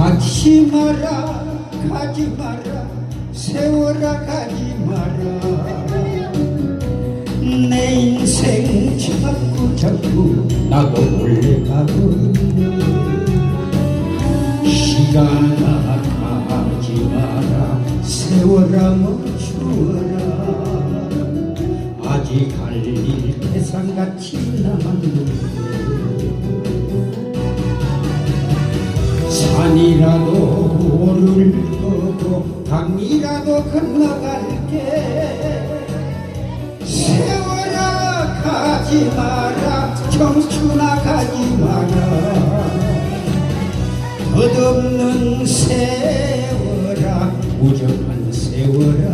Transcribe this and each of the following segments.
가지 마라 세월아 가지 마라. 내 인생 자꾸 자꾸 나도 몰래 가고 시간아 가지 마라 세월아 멈추어라. 아직 할일 태산같이 남았는데 산이라도 오를 거고 강이라도 건너갈게. 세월아 가지 마라 청춘아 가지 마라. 덧없는 세월아 우정한 세월아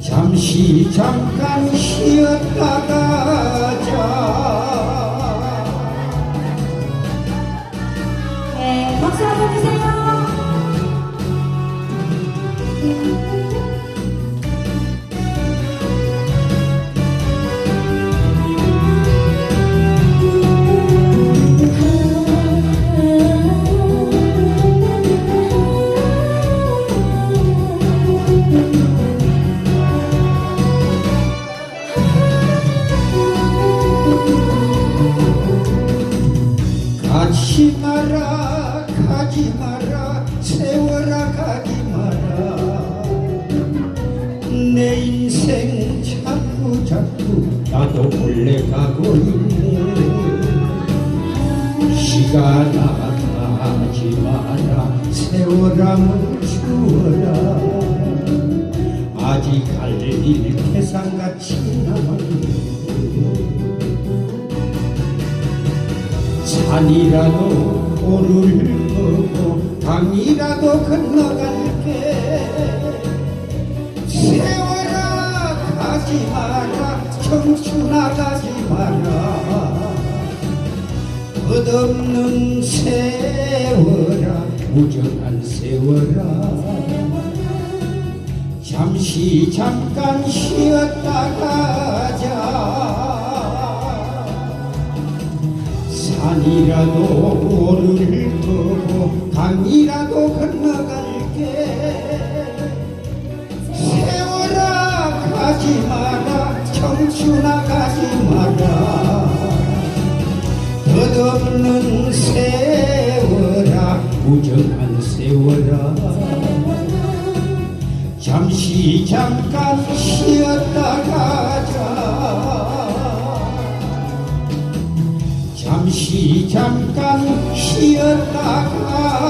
잠시 잠깐 쉬었다 가 가지 마라 가지 마라 세월아 가지 마라. 내 인생 자꾸 자꾸 나도 몰래 가고 있네. 시간아 가지 마라 세월아 멈추어라. 아직 할일 태산같이 남았 산이라도 오를 거고 강이라도 건너갈게. 세월아 가지 마라. 청춘아 가지 마라. 끝없는 세월아 무정한 세월아. 잠시 잠깐 쉬었다 가자 산이라도 오를 거고 강이라도 건너갈게. 세월아 가지 마라 청춘아 가지 마라. 덧없는 세월아 무정한 세월아 잠시 잠깐 쉬 잠시 잠깐 쉬었다 가